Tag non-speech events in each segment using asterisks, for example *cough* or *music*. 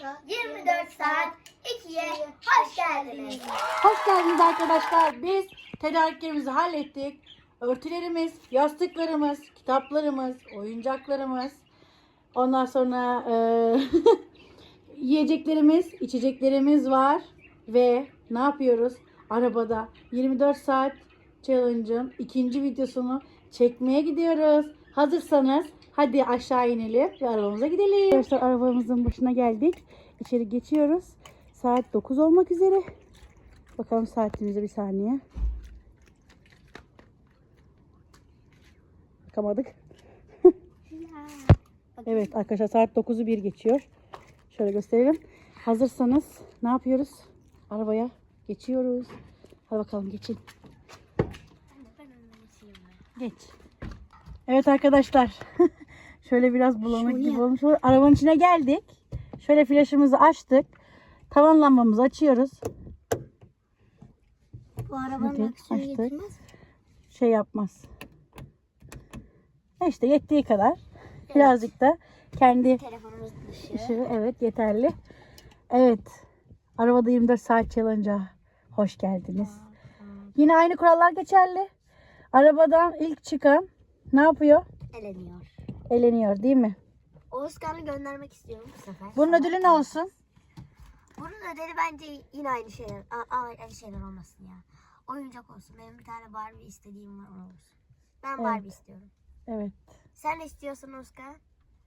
24 saat 2'ye hoş geldiniz. Hoş geldiniz arkadaşlar. Biz tedariklerimizi hallettik. Örtülerimiz, yastıklarımız, kitaplarımız, oyuncaklarımız. Ondan sonra eee, *laughs* yiyeceklerimiz, içeceklerimiz var. Ve ne yapıyoruz? Arabada 24 saat challenge'ın ikinci videosunu çekmeye gidiyoruz. Hazırsanız hadi aşağı inelim ve arabamıza gidelim. Arkadaşlar arabamızın başına geldik. İçeri geçiyoruz. Saat 9 olmak üzere. Bakalım saatimize bir saniye. Bakamadık. *laughs* Evet arkadaşlar saat 9'u 1 geçiyor. Şöyle gösterelim. Hazırsanız ne yapıyoruz? Arabaya geçiyoruz. Hadi bakalım geçin. Geç. Evet arkadaşlar. *laughs* Şöyle biraz bulanık gibi olmuş. Arabanın içine geldik. Şöyle flaşımızı açtık. Tavan lambamızı açıyoruz. Bu arabanın Hadi, aksiyonu açtık. getirmez. şey yapmaz. İşte yettiği kadar. Birazcık da kendi Telefonumuz dışı. ışığı evet yeterli. Evet. Arabada 24 saat challenge'a hoş geldiniz. Yine aynı kurallar geçerli. Arabadan ilk çıkan ne yapıyor? Eleniyor. Eleniyor değil mi? Oğuzkan'ı göndermek istiyorum bu sefer. Bunun ödülü ne olsun? Bunun ödeli bence yine aynı şeyler. Aynı şeyler olmasın ya. Oyuncak olsun. Benim bir tane Barbie istediğim var o olsun. Ben Evet. Barbie istiyorum. Evet. Sen ne istiyorsun Oğuzkan?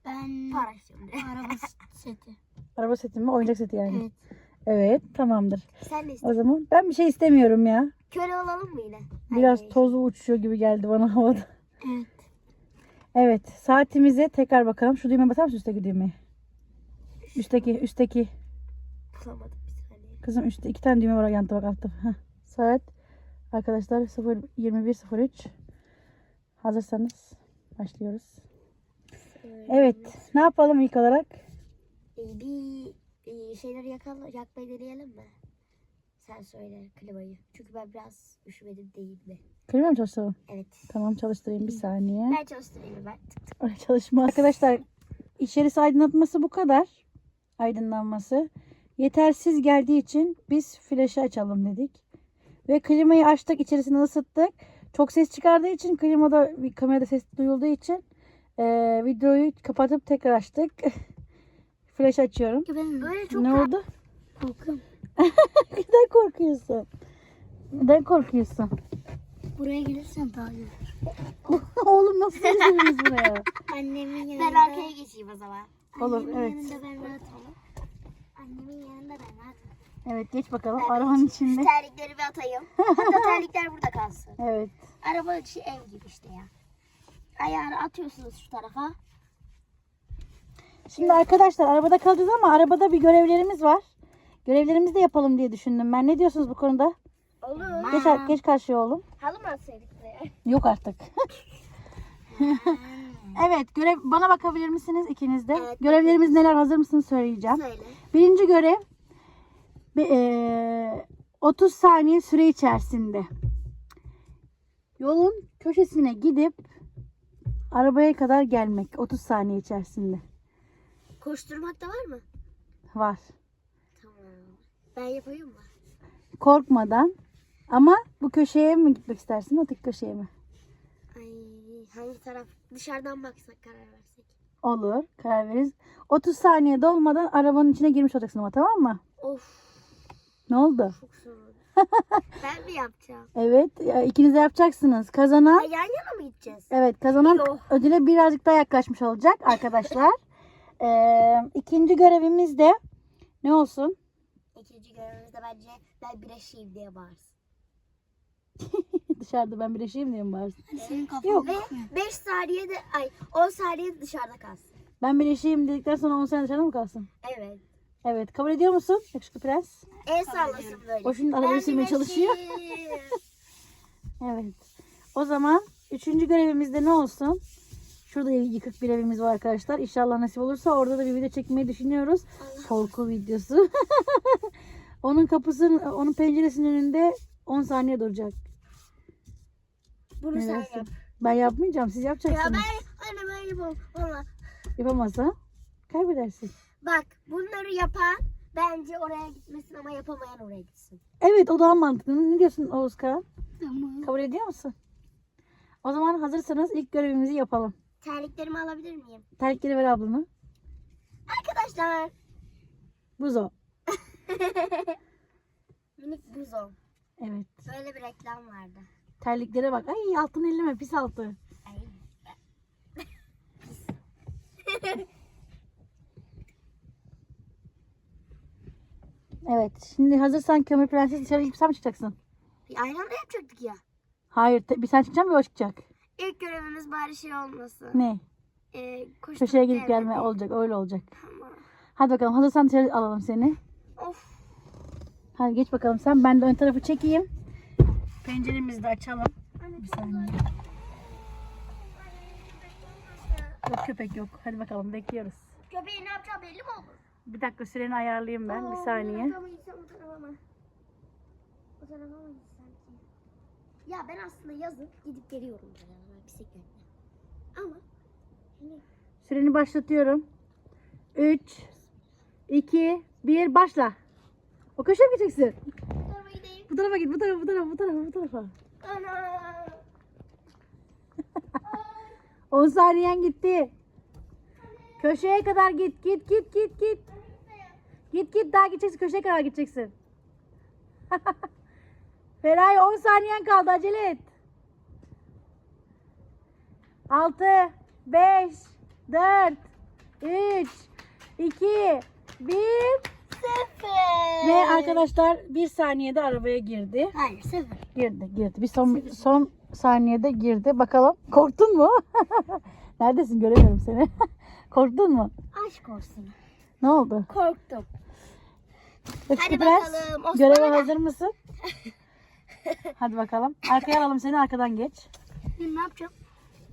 Ben Para istiyorum. *laughs* araba seti. Araba seti mi? Oyuncak seti yani. Evet. Evet tamamdır. Sen ne O zaman ben bir şey istemiyorum ya. Köle olalım mı yine? Biraz Hayır. tozlu uçuyor gibi geldi bana havada. Evet. Evet saatimize tekrar bakalım. Şu düğmeye basar mısın üstteki düğmeye? Üstteki, üstteki. Bulamadım bir saniye. Kızım üstte iki tane düğme var yan tabak altta. Heh. Saat arkadaşlar 0 21.03. Hazırsanız başlıyoruz. Evet ne yapalım ilk olarak? Ee, bir e, şeyleri yakala, yakmayı deneyelim mi? Sen söyle klimayı. Çünkü ben biraz üşümedim değil mi? Klima mı çalıştıralım? Evet. Tamam çalıştırayım bir saniye. Ben çalıştırayım ben. Tık tık. Ay, Çalışma. Arkadaşlar içerisi aydınlatması bu kadar. Aydınlanması. Yetersiz geldiği için biz flaşı açalım dedik. Ve klimayı açtık içerisini ısıttık. Çok ses çıkardığı için klimada bir kamerada ses duyulduğu için eee, videoyu kapatıp tekrar açtık. *laughs* Flaş açıyorum. Ben Böyle çok ne oldu? korkuyorum. *laughs* Neden korkuyorsun? Neden korkuyorsun? Buraya gelirsen daha iyi olur. *laughs* Oğlum nasıl geliriz buraya? *laughs* Annemin yanında. Ben arkaya geçeyim o zaman. Olur Annemin evet. yanında ben rahatım. Annemin yanında ben rahatım. Evet geç bakalım Ben arabanın Şu içinde. terlikleri bir atayım. Hatta terlikler burada kalsın. Evet. Araba içi ev gibi işte ya. Ayağını atıyorsunuz şu tarafa. Şimdi arkadaşlar arabada kalacağız ama arabada bir görevlerimiz var. Görevlerimizi de yapalım diye düşündüm ben. Ne diyorsunuz bu konuda? Olur. Geç, geç karşıya oğlum. Halı mı atsaydık buraya? Yok artık. *laughs* *laughs* evet görev bana bakabilir misiniz ikiniz de? Evet. Görevlerimiz neler hazır mısınız söyleyeceğim. Söyle. Birinci görev bir, eee, 30 saniye süre içerisinde yolun köşesine gidip arabaya kadar gelmek 30 saniye içerisinde Koşturmak da var mı? var. Ben yapayım mı? Korkmadan ama bu köşeye mi gitmek istersin öteki köşeye mi? Ay hangi taraf? Dışarıdan baksak karar versek. Olur karar veririz. 30 saniye dolmadan arabanın içine girmiş olacaksın ama tamam mı? Of Ne oldu? çok *laughs* ben mi yapacağım? Evet ya, ikiniz de yapacaksınız. Kazanan Ay, yan yana mı gideceğiz? evet kazanan Yok. ödüle birazcık daha yaklaşmış olacak arkadaşlar. *laughs* Ee, ikinci görevimiz de ne olsun? İkinci görevimizde bence ben bireşeyim diye bağırsın. *laughs* Dışarıda ben birleşeyim diye mi varsın? Senin kafan Yok. Ve 5 saniyede ay 10 saniyede dışarıda kalsın. Ben birleşeyim dedikten sonra 10 sene dışarıda mı kalsın? Evet. Evet kabul ediyor musun yakışıklı prens? El sallasın böyle. O şimdi arabayı sürmeye çalışıyor. bireşeyim. *laughs* Evet. O zaman üçüncü görevimizde ne olsun? Şurada yıkık bir evimiz var arkadaşlar. İnşallah nasip olursa orada da bir video çekmeyi düşünüyoruz. Korku videosu. *laughs* onun kapısının, onun penceresinin önünde 10 saniye duracak. Bunu sen Neresi? yap. Ben yapmayacağım. Siz Ya yapacaksınız. ben yapamam. Valla. Yapamazsan kaybedersin. Bak bunları yapan bence oraya gitmesin ama yapamayan oraya gitsin. Evet o daha mantıklı. Ne diyorsun Oğuzkan? Tamam. Kabul ediyor musun? O zaman hazırsanız ilk görevimizi yapalım. Terliklerimi alabilir miyim? Terlikleri ver ablanı. Arkadaşlar. Buzo. *laughs* Minik buzo. Evet. Böyle bir reklam vardı. Terliklere bak. Ay altın elleme pis altı. Ay. *laughs* Evet. Şimdi hazırsan kömür prenses dışarı gidip sen mi çıkacaksın? Bir aynı anda yapacaktık ya. Hayır. te- bir sen çıkacaksın bir o çıkacak. İlk görevimiz bari şey olmasın. Ne? Ee, koşturup Köşeye gidip gelme gelmedi. olacak. Öyle olacak. Tamam. Hadi bakalım. Hazırsan dışarı alalım seni. Of. Hadi geç bakalım sen. Ben de ön tarafı çekeyim. Penceremizi de açalım. Bir saniye. Yok köpek yok. Hadi bakalım bekliyoruz. Köpeğin ne yapacağı belli mi olur? Bir dakika süreni ayarlayayım ben. Bir saniye. Bu tarafa mı gitsem o tarafa mı? O tarafa mı gitsem? Ya ben aslında yazın gidip geliyorum beraber bisikletle. Ama şimdi Süreni başlatıyorum. 3 2 1 başla. O köşeye mi gideceksin? bu tarafa gideyim. Bu tarafa git. Bu tarafa, bu tarafa, bu tarafa, bu tarafa. Ana. *laughs* 10 saniyen gitti. Köşeye kadar git. Git, git, git, git. Git, git. Daha gideceksin. Köşeye kadar gideceksin. *laughs* Feraye 10 saniyen kaldı. Acele et. 6 5 4 3 2 1 Sıfır. Ve arkadaşlar bir saniyede arabaya girdi. Hayır sıfır. Girdi, girdi. Bir son son saniyede girdi. Bakalım. Korktun mu? *laughs* Neredesin? Göremiyorum seni. *laughs* Korktun mu? Aşk olsun. Ne oldu? Korktum. Hadi prens, bakalım. Osman Göreve hazır mısın? *laughs* Hadi bakalım. Arkaya alalım seni. Arkadan geç. Ne yapacağım?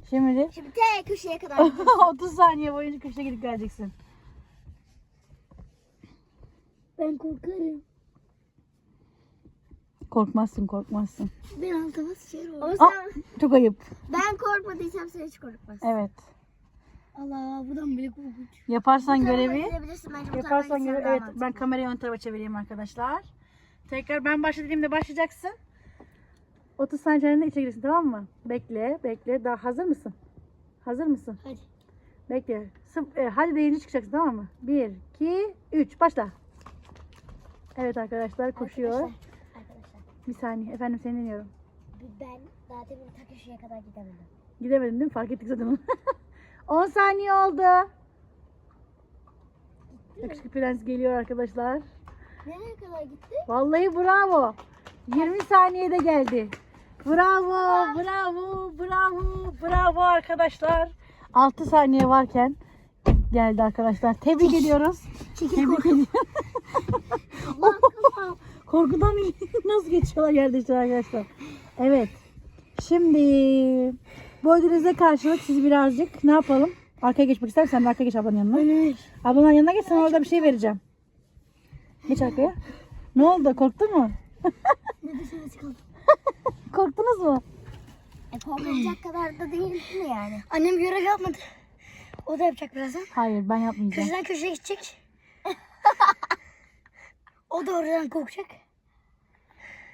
Şimdi Şimdi tek köşeye kadar gideceğim. *laughs* 30 saniye boyunca köşeye gidip geleceksin. ben korkarım. Korkmazsın, korkmazsın. Ben altıma sıçarım. O Aa, zaman çok ayıp. ben korkmadıysam sen hiç korkmazsın. Evet. Allah buradan bile korkunç. Yaparsan Bu görevi bu Yaparsan gitsen göre daha evet ben kamerayı ön tarafa çevireyim arkadaşlar. Tekrar ben başladığımda başlayacaksın. 30 saniye içerisinde içe girersin tamam mı? Bekle bekle daha hazır mısın? Hazır mısın? Hadi. Bekle. Sıf- e, hadi deyince çıkacaksın tamam mı? 1, 2, 3 başla. Evet arkadaşlar koşuyor. Arkadaşlar, arkadaşlar Bir saniye efendim seni dinliyorum. ben daha demin ta köşeye kadar gidemedim. Gidemedin değil mi? Fark ettik zaten onu. *laughs* 10 saniye oldu. Yakışıklı prens geliyor arkadaşlar. Nereye kadar gitti? Vallahi bravo. 20 saniyede geldi. Bravo, bravo, bravo, bravo arkadaşlar. 6 saniye varken geldi arkadaşlar. Tebrik ediyoruz. Tebrik ediyoruz. *laughs* Korkudan *laughs* nasıl geçiyorlar yerde arkadaşlar. Evet. Şimdi bu ödülünüze karşılık siz birazcık ne yapalım? Arkaya geçmek ister misin? Sen de arkaya geç ablanın yanına. Ablanın yanına geç sana orada bir şey vereceğim. Geç arkaya. Ne oldu? Korktun mu? Nefesime çıkalım. *laughs* Korktunuz mu? E korkulacak kadar da değil mi yani? Annem görev yapmadı. O da yapacak birazdan. Hayır ben yapmayacağım. Köşeden köşeye gidecek. o da oradan korkacak.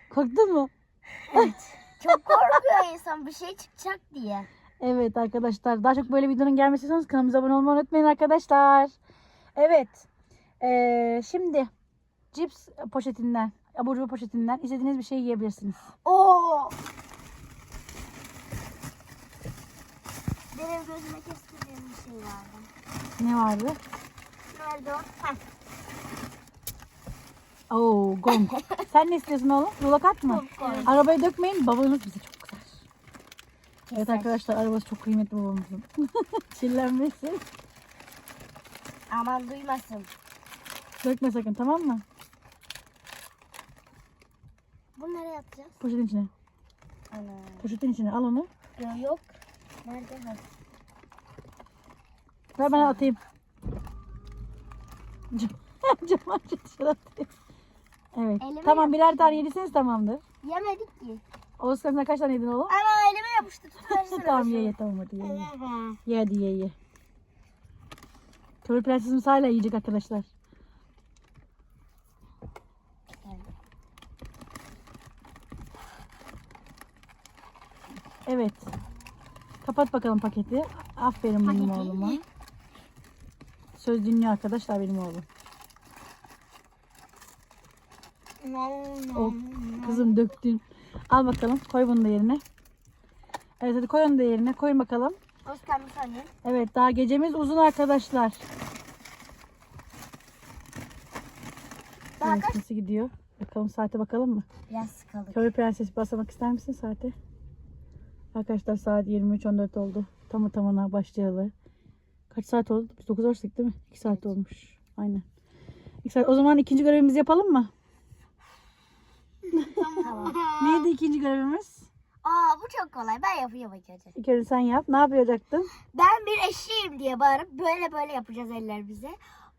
Korktun mu? Çok korkuyor insan bir şey çıkacak diye. Evet arkadaşlar daha çok böyle videonun gelmesi istiyorsanız kanalımıza abone olmayı unutmayın arkadaşlar. Evet. Ee, şimdi cips poşetinden, abur cubur poşetinden istediğiniz bir şey yiyebilirsiniz. Oo. Benim gözüme kestirdiğim bir şey vardı. Ne vardı? Nerede o? Heh. Oo gong. *laughs* Sen ne istiyorsun oğlum? Rulo kart mı? Popcorn. Arabaya dökmeyin babanız bize çok güzel. Evet arkadaşlar arabası çok kıymetli babamızın. *laughs* Çillenmesin. Aman duymasın. Dökme sakın tamam mı? Bunu nereye atacağız? Poşetin içine. Ana. Poşetin içine al onu. Yok. yok. Nerede? Ha. Ver ben atayım. Cam, cam aç dışarı atayım. Evet. Elime tamam birer tane yediyseniz tamamdır. Yemedik ki. Oğuz kaç tane yedin oğlum? Ama elime yapıştı. Tutuversene. *laughs* tamam ye ye tamam hadi ye. Ye, ye hadi ye ye. Kömür prensesimiz hala yiyecek arkadaşlar. Evet. Kapat bakalım paketi. Aferin benim Paketi. oğluma. Söz dinliyor arkadaşlar benim oğlum. O kızım döktün. Al bakalım. Koy bunu da yerine. Evet hadi koy onu da yerine. Koyun bakalım. Oscar bir saniye. Evet daha gecemiz uzun arkadaşlar. Daha kaç? nasıl gidiyor? Bakalım saate bakalım mı? Biraz sıkıldık. Köy prenses basamak ister misin saate? Arkadaşlar saat 23.14 oldu. Tamı tamına başlayalı. Kaç saat oldu? Biz 9 başladık değil mi? 2 saat olmuş. Aynen. 2 saat. O zaman ikinci görevimizi yapalım mı? *laughs* tamam. *laughs* Neydi ikinci görevimiz? Aa bu çok kolay. Ben yapayım ilk önce. İlk önce sen yap. Ne yapacaktın? Ben bir eşeğim diye bağırıp böyle böyle yapacağız ellerimize.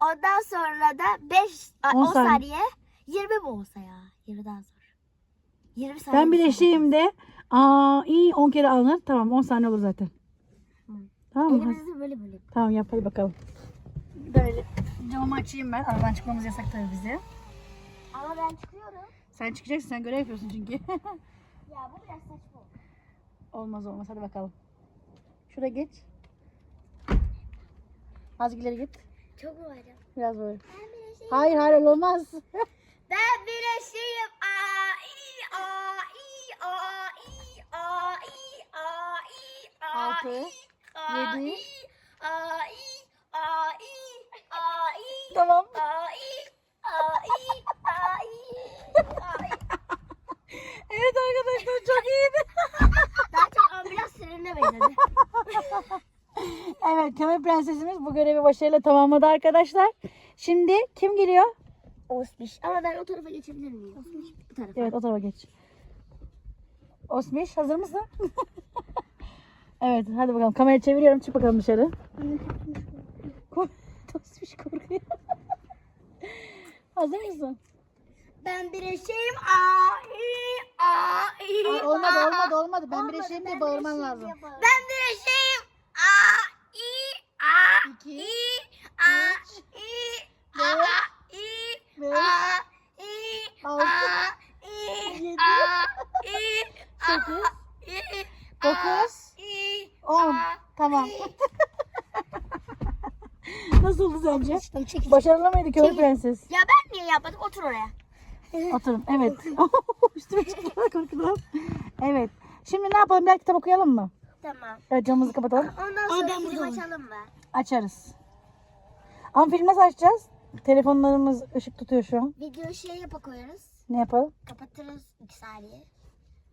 Ondan sonra da 5 On 10 saniye. saniye. 20 mi olsa ya? 20 daha zor. 20 saniye. Ben bir sonra eşeğim de. Aa iyi 10 kere alınır. Tamam 10 saniye olur zaten. Tamam mı? Elimizi böyle böyle. Tamam yap hadi bakalım. Böyle camımı açayım ben. Aradan çıkmamız yasak tabii bize. Ama ben çıkıyorum. Sen çıkacaksın sen görev yapıyorsun çünkü. *laughs* Ya bu biraz saçma olmaz olmaz hadi bakalım. Şuraya geç. Azıcık ileri git. Çok mu var ya? Biraz böyle. Ben bir eşeğim. Hayır hayır öyle olmaz. *laughs* Ben bir eşeğim. Aa, i, aa, i, aa, i, aa, i, aa, i, aa, Altı, i, aa, yedi. i, aa, i, aa, i, aa, i, tamam. aa, i, aa, i, aa, i, aa, i. Evet arkadaşlar çok iyiydi. *laughs* Daha çok ambulans sirenine benzedi. evet kömür prensesimiz bu görevi başarıyla tamamladı arkadaşlar. Şimdi kim geliyor? Osmiş. Ama ben o tarafa geçebilir miyim? Osmiş bu tarafa. Evet o tarafa geç. Osmiş hazır mısın? *laughs* evet hadi bakalım kamerayı çeviriyorum çık bakalım dışarı. *laughs* Osmiş korkuyor. *laughs* hazır mısın? Ben bir eşeğim. Aa, i, aa, i, olmadı olmadı olmadı. Ben bir Olmadı, eşeğim ben diye bir bağırman eşeğim lazım. Ben bir eşeğim. Aa, i, aa, İki, i, aa, i, aa, i, beş, aa, i, altı, 8, 9, 10. Tamam. *laughs* Nasıl oldu sence? Alıştım, çekil. Başarılı mıydı köy prenses? Ya ben niye yapmadım? Otur oraya. *laughs* Atarım. Evet. *laughs* Üstüme çıktılar korkudan. Evet. Şimdi ne yapalım? Birer kitap okuyalım mı? Tamam. Evet camımızı kapatalım. Ondan sonra ben film açalım mı? Açarız. Ama filme açacağız. Telefonlarımız ışık tutuyor şu an. Video şey yapa koyarız. Ne yapalım? Kapatırız 2 saniye.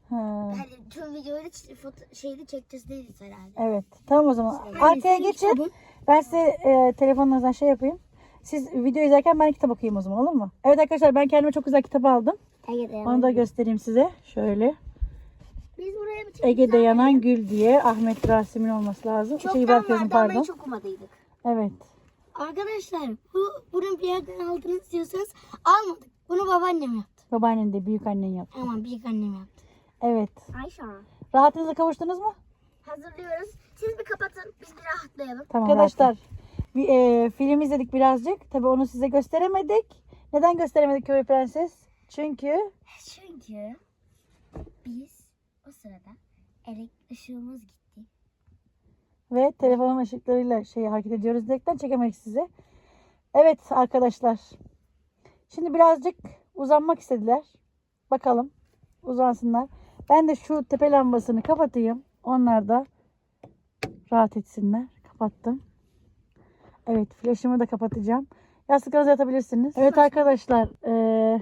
Ha, Hani tüm ç- foto- şeyde çekeceğiz değiliz herhalde. evet. Tamam o zaman. Arkaya geçin. Ben size e, telefonunuzdan şey yapayım. Siz video izlerken ben kitap okuyayım o zaman olur mu? Evet arkadaşlar ben kendime çok güzel kitap aldım. Onu da göstereyim size. Şöyle. Biz buraya bir Ege'de yanan gül diye Ahmet Rasim'in olması lazım. Çoktan şey vardı bakıyorum ama pardon. hiç okumadıydık. Evet. Arkadaşlar bu bunun bir yerden aldığını istiyorsanız almadık. Bunu babaannem yaptı. Babaannen de büyük annen yaptı. Aman büyük annem yaptı. Evet. Ayşe. Rahatınıza kavuştunuz mu? Hazırlıyoruz. Siz bir kapatın. Biz bir rahatlayalım. Tamam. Arkadaşlar bir, e, film izledik birazcık. Tabii onu size gösteremedik. Neden gösteremedik Köy Prenses? Çünkü *laughs* Çünkü biz o sırada elektrik ışığımız gitti. ve telefonun ışıklarıyla şey hareket ediyoruz direkten çekemedik size. Evet arkadaşlar. Şimdi birazcık uzanmak istediler. Bakalım uzansınlar. Ben de şu tepe lambasını kapatayım. Onlar da rahat etsinler. Kapattım. Evet flaşımı da kapatacağım. Yastıklarınızı yatabilirsiniz. Evet arkadaşlar. eee,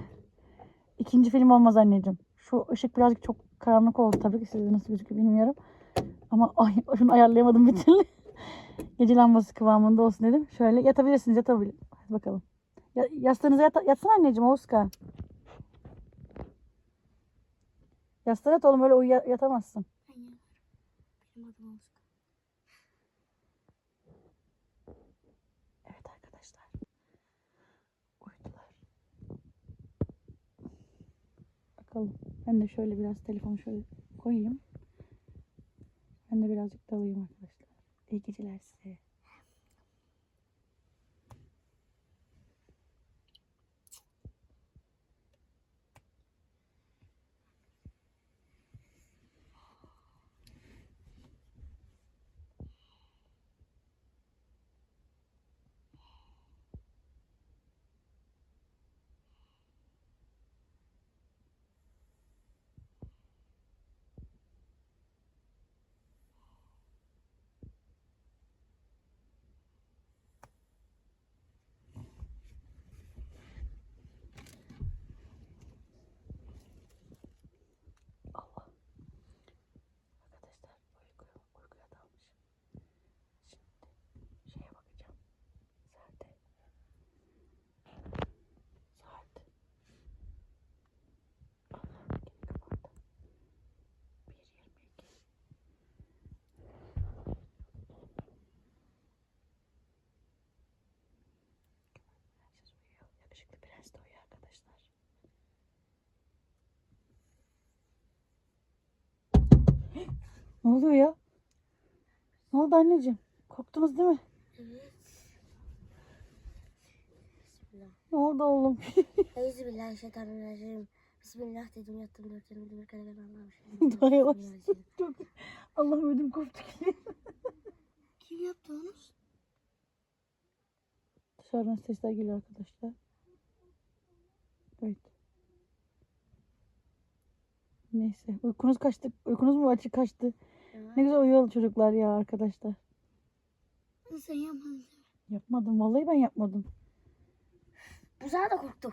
ikinci film olmaz anneciğim. Şu ışık birazcık çok karanlık oldu tabii ki size nasıl gözüküyor bilmiyorum. Ama *laughs* ay, şunu ayarlayamadım bir türlü. *laughs* Gece lambası kıvamında olsun dedim. Şöyle yatabilirsiniz yatabilir. Hadi bakalım. Ya, yastığınıza yat, yatsana anneciğim Oğuzkan. Yastığına yat oğlum öyle uyu yatamazsın. Evet arkadaşlar. Uyudular. Bakalım. Ben de şöyle biraz telefonu şöyle koyayım. Ben de birazcık dalayım arkadaşlar. İyi geceler size. Ne oluyor ya? Ne oldu anneciğim? Korktunuz değil mi? Evet. Bismillah. Ne oldu oğlum? *laughs* Euzubillahimineşşeytanirracim. Bismillah dedim yattım dört bir kere ben Allah'ım. Daha yavaş. Çok... Allah'ım ödüm koptu ki. Kim yaptı onu? Dışarıdan sesler geliyor arkadaşlar. Evet. Neyse. Uykunuz kaçtı. Uykunuz mu açık kaçtı? Ne güzel uyuyor çocuklar ya arkadaşlar. Sen yapmadın. Yapmadım. Vallahi ben yapmadım. Bu sana da korktu.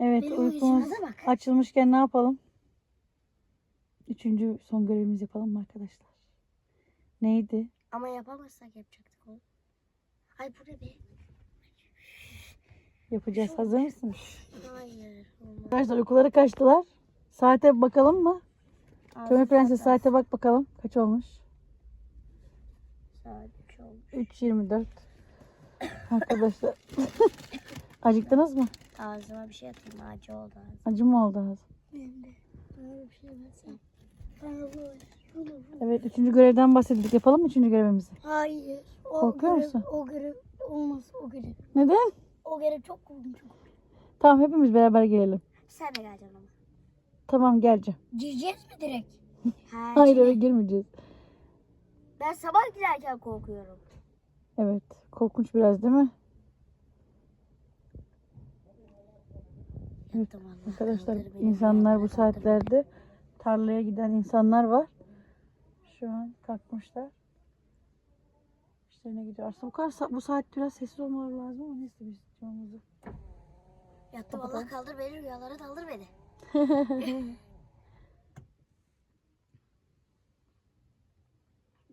Evet Benim uykumuz açılmışken ne yapalım? Üçüncü son görevimizi yapalım mı arkadaşlar? Neydi? Ama yapamazsak yapacaktık onu. Ay bu ne be? Yapacağız. Hazır mısınız? Hayır. olmaz. Arkadaşlar uykuları kaçtılar. Saate bakalım mı? Kömür Prenses saate bak bakalım. Kaç olmuş? Saat üç oldu. 3.24. Arkadaşlar. *laughs* Acıktınız mı? Ağzıma bir şey atayım acı oldu ağzım. Acı mı oldu ağzım? Benim de. Bir şey versen. Evet. Üçüncü görevden bahsedildik. Yapalım mı üçüncü görevimizi? Hayır. O Korkuyor görev, musun? O görev olmaz o görev. Neden? O görev çok korktum çok. Tamam hepimiz beraber gelelim. Sen de geleceksin ama. Tamam geleceğim. Gireceğiz mi direkt? *laughs* Ha, Hayır eve girmeyeceğiz. Ben sabah giderken korkuyorum. Evet. Korkunç biraz değil mi? Yattım Allah. Arkadaşlar kaldır beni, insanlar bu yerlere kaldır beni. saatlerde tarlaya giden insanlar var. Şu an kalkmışlar. İşlerine gidiyor. Aslında bu kadar sa- bu saat biraz sessiz olmaları lazım ama neyse biz camımızı. Yattım. Allah kaldır beni rüyalara daldır beni. *laughs*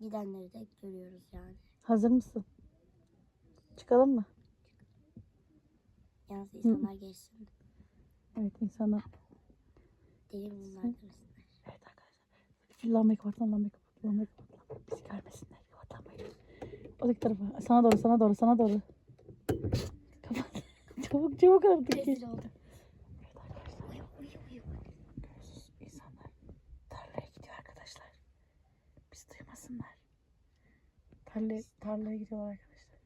Gidenleri de görüyoruz yani. Hazır mısın? Çıkalım mı? Yalnız insanlar geçsin. Evet insanlar. Değil bunlar demesinler. Evet arkadaşlar. Lambayı kapat lan lambayı kapat. Lambayı kapat. Lambayı. Bizi görmesinler. Kapat lambayı. Odaki tarafa. Sana doğru sana doğru sana doğru. Kapat. *laughs* çabuk çabuk artık. Rezil oldum. Evet arkadaşlar. Uyu uyu uyu. Görüyorsunuz insanlar tarlaya gidiyor arkadaşlar. Biz duymasınlar. Tarlaya, tarlaya gidiyorlar arkadaşlar.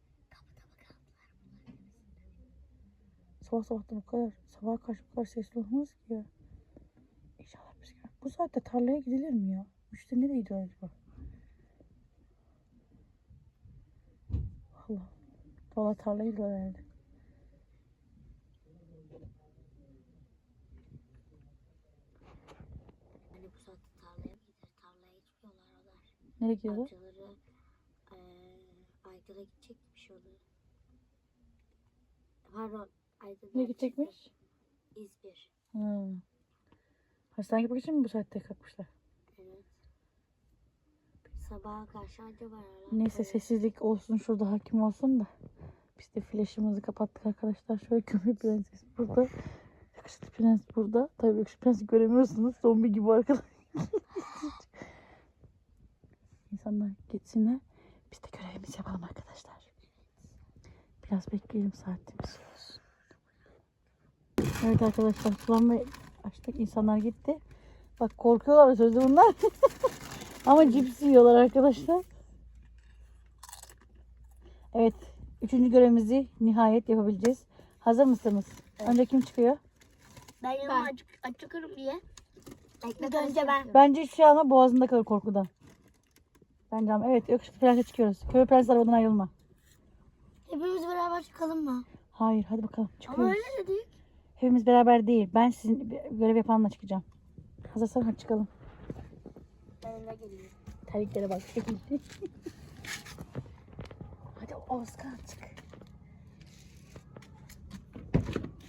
Sabah sabah da bu kadar sabah karşı bu kadar sesli olmaz ki ya. İnşallah biz gör- Bu saatte tarlaya gidilir mi ya? Müşteri nereye gidiyor acaba? Allah. Valla tarlaya gidiyorlar herhalde. Hani bu saatte tarlaya mı gider? Tarlaya gitmiyorlar onlar. Nereye gidiyorlar? Amcaları eee Aydın'a gidecekmiş onu. Pardon. Aydın'a Nereye gidecekmiş? İzmir. Ha. Hastaneye gitmek için mi bu saatte kalkmışlar? Evet. Sabaha karşı anca var. Neyse sessizlik olsun şurada hakim olsun da. Biz de flaşımızı kapattık arkadaşlar. Şöyle kömür prenses burada. Yakışıklı prens burada. Tabii yakışıklı prensi göremiyorsunuz. Zombi gibi arkadaşlar. *laughs* İnsanlar gitsinler. Biz de görevimizi yapalım arkadaşlar. Biraz bekleyelim saatimiz. Evet arkadaşlar. Lambayı Açtık insanlar gitti. Bak korkuyorlar sözde bunlar. *laughs* Ama cips yiyorlar arkadaşlar. Evet. Üçüncü görevimizi nihayet yapabileceğiz. Hazır mısınız? Önce kim çıkıyor? Ben yanıma açık, açıkırım diye. İlk önce ben. Bence şey alma boğazında kalır korkudan. Bence ama evet yakışıklı prense çıkıyoruz. Köy prens arabadan ayrılma. Hepimiz beraber çıkalım mı? Hayır hadi bakalım Ama çıkıyoruz. öyle dedik. Hepimiz beraber değil. Ben sizin görev yapanla çıkacağım. Hazırsan hadi çıkalım. Ben de geliyorum. Terliklere bak. *laughs* hadi Özkan çık.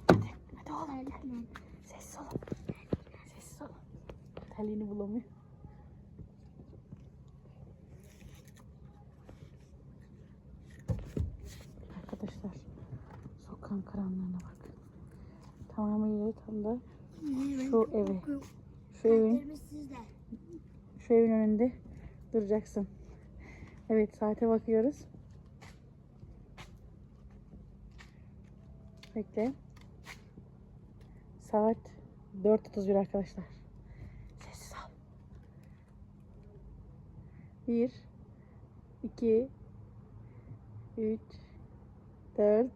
Hadi, hadi oğlum. Sessiz olun. Sessiz olun. Terliğini bulamıyor. Arkadaşlar sokağın karanlığına bak. Tamamıyla tam da şu evi. Şu evin şu evin önünde duracaksın. Evet saate bakıyoruz. Bekle. Saat 4.31 arkadaşlar. Sessiz ol. 1 2 3 4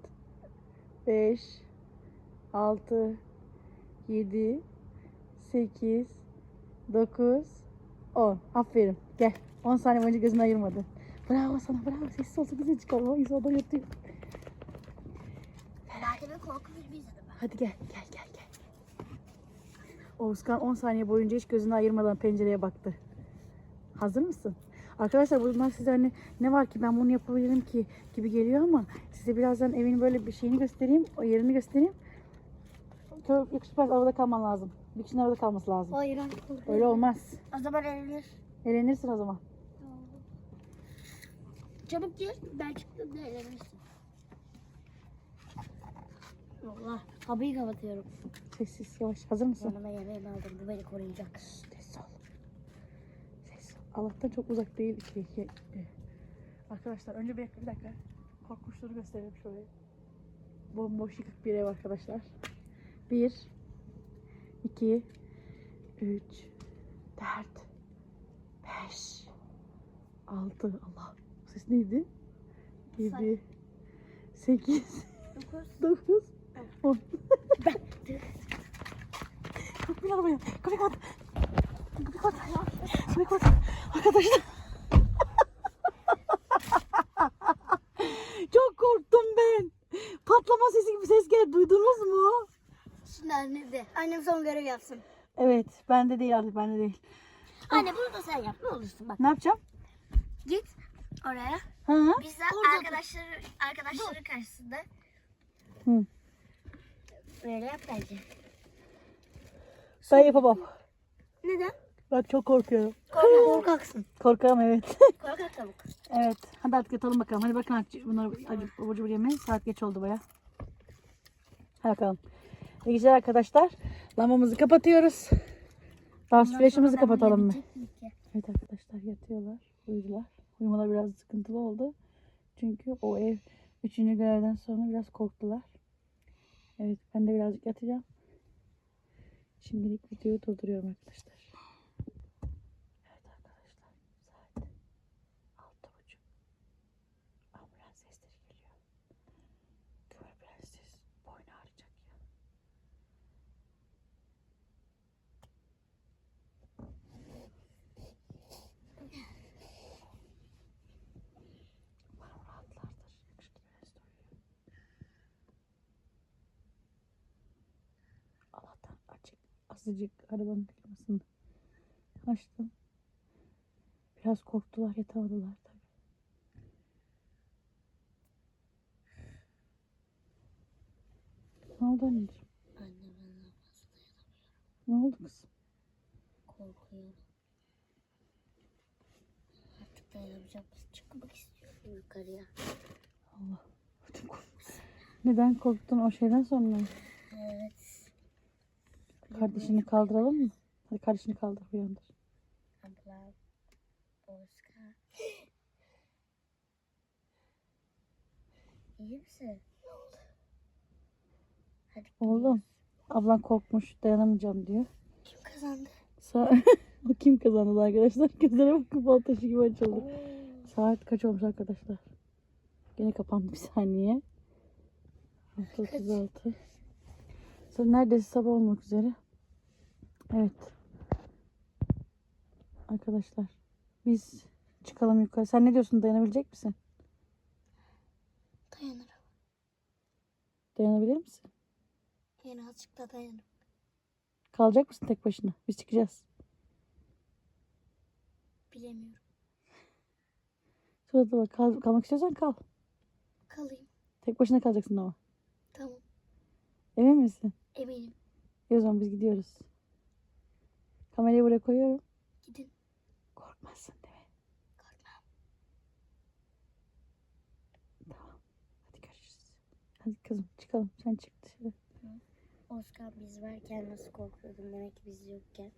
5 6 7 8 9 10. Aferin. Gel. 10 saniye boyunca gözünü ayırmadın. Bravo sana bravo. Sessiz olsa bizi çıkarma. İnsanlar yatıyor. Belki de korku filmi izledim ben. Hadi gel gel gel gel. Oğuzkan 10 saniye boyunca hiç gözünü ayırmadan pencereye baktı. Hazır mısın? Arkadaşlar bunlar size hani ne var ki ben bunu yapabilirim ki gibi geliyor ama size birazdan evin böyle bir şeyini göstereyim. O yerini göstereyim. Kör yakışık arada kalman lazım. Bir kişinin arada kalması lazım. Hayır korkuyorum. Öyle olmaz. O zaman elenir. Eğlenirsin o zaman. Çabuk gir. Ben çıktığımda elenirsin. Allah. Kapıyı kapatıyorum. Sessiz yavaş. Hazır mısın? Yanıma yemeğimi aldım. Bu beni koruyacak. Sessiz ol. Sessiz ol. Allah'tan çok uzak değil ki. ki- e. Arkadaşlar önce bir, bir dakika. Korkmuşları gösterelim şöyle. Bomboş yıkık bir ev arkadaşlar. Bir, iki, üç, dört, beş, altı. Allah. Bu ses neydi? Yedi, sekiz, Dokuz. *laughs* dokuz, on. *laughs* Kapıyı arabaya. Kapıyı kapat. Kapıyı kapat. Kapıyı kapat. Arkadaşlar. *laughs* Çok korktum ben. Patlama sesi gibi ses geldi. Duydunuz mu? Şimdi annem de. Annem son görev yapsın. Evet. Bende değil artık. Bende değil. Anne bunu da sen yap. Ne olursun bak. Ne yapacağım? Git oraya. Hı hı. Biz de arkadaşları arkadaşları karşısında Hı. böyle yap bence. Ben yapamam. Neden? Ben çok korkuyorum. Korkak. Korkaksın. Korkarım evet. *laughs* Korkak tavuk. evet. Hadi artık yatalım bakalım. Hadi bakın artık bunları acı abur cubur yemeyin. Saat geç oldu baya. Hadi bakalım. İyi geceler arkadaşlar. Lambamızı kapatıyoruz. Daha flash'ımızı kapatalım mı? Evet arkadaşlar yatıyorlar. Uyudular. Uyumalar biraz sıkıntılı oldu. Çünkü o ev üçüncü görevden sonra biraz korktular. Evet ben de birazcık yatacağım. Şimdilik videoyu durduruyorum arkadaşlar. Evet arkadaşlar saat altı buçuk. Ambulans sesleri geliyor. Köy prenses boynu ağrıyacak ya. Umarım rahatlardır. Yakışıklı prens de uyuyor. Allah'tan açık. Azıcık arabanın klimasını açtım. Biraz korktular yatamadılar tabii. Ne oldu anneciğim? Anne ben Ne oldu kızım? korkuyorum. Artık dayanamayacağım. Çıkmak istiyorum yukarıya. Allah. Neden korktun o şeyden sonra? mı? Evet. Kardeşini kaldıralım mı? Hadi kardeşini kaldır uyandır. İyi misin? Hadi Oğlum. Ablan korkmuş dayanamayacağım diyor. Kim kazandı? Sa *laughs* o kim kazandı arkadaşlar? *laughs* Gözlere bakın bal taşı gibi açıldı. Saat kaç olmuş arkadaşlar? Gene kapandı bir saniye. 36. Sonra neredeyse sabah olmak üzere. Evet. Arkadaşlar biz çıkalım yukarı. Sen ne diyorsun? Dayanabilecek misin? Dayanırım. Dayanabilir misin? Yani azıcık da dayanırım. Kalacak mısın tek başına? Biz çıkacağız. Bilemiyorum. Şurada bak. Kal- kalmak istiyorsan kal. Kalayım. Tek başına kalacaksın ama. Tamam. Emin misin? Eminim. İyi o zaman biz gidiyoruz. Kamerayı buraya koyuyorum. Gidin. Korkmazsın değil mi? Korkmam. Tamam. Hadi görüşürüz. Hadi kızım çıkalım. Sen çık dışarı. Oscar biz varken nasıl korkuyordum demek ki biz yokken.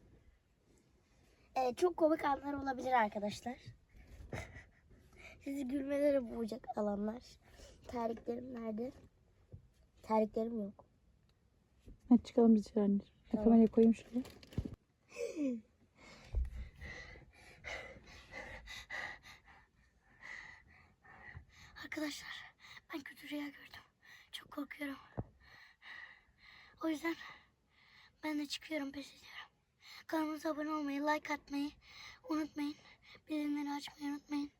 Ee, çok komik anlar olabilir arkadaşlar. *laughs* Sizi gülmelere boğacak alanlar. Terliklerim nerede? Terliklerim yok. Hadi çıkalım biz anneciğim. Tamam. kamerayı koyayım şuraya. Arkadaşlar ben kötü rüya gördüm. Çok korkuyorum. O yüzden ben de çıkıyorum pes ediyorum. Kanalımıza abone olmayı, like atmayı unutmayın. Bildirimleri açmayı unutmayın.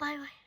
Bay bay.